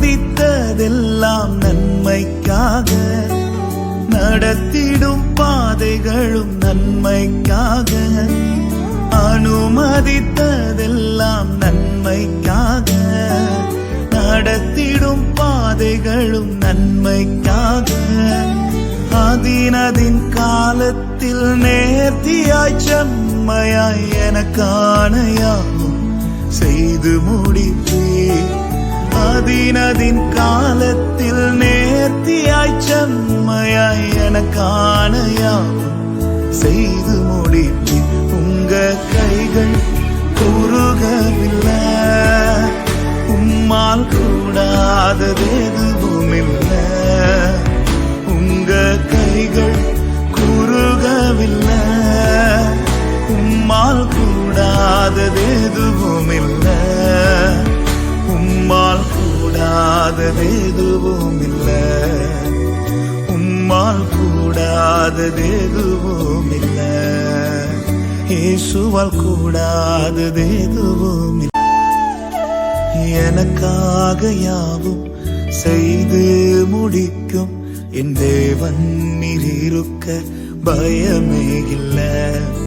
சோதித்ததெல்லாம் நன்மைக்காக நடத்திடும் பாதைகளும் நன்மைக்காக அனுமதித்ததெல்லாம் நன்மைக்காக நடத்திடும் பாதைகளும் நன்மைக்காக. அதினதின் காலத்தில் நேர்த்தியாய் செம்மையாய் எனக்கான யாவும் செய்து முடித்த அதினதின் காலத்தில் நேர்த்தியாய் செம்மையாய் எனக்கான யாவும் செய்து முடிப்பேன் உங்க கைகள் குறுகவில்லை. உம்மால் கூடாதது எதுவும் இல்லை உங்க கைகள் குறுகவில்லை. உம்மால் கூடாதது எதுவும் கூடாதது எதுவும் இல்லை. உம்மால் கூடாதது எதுவும் இல்லை. இயேசுவால் கூடாதது எதுவும் இல்லை. எனக்காக யாவும் செய்து முடிக்கும் என் தேவன் நீர் இருக்க பயமே இல்லை.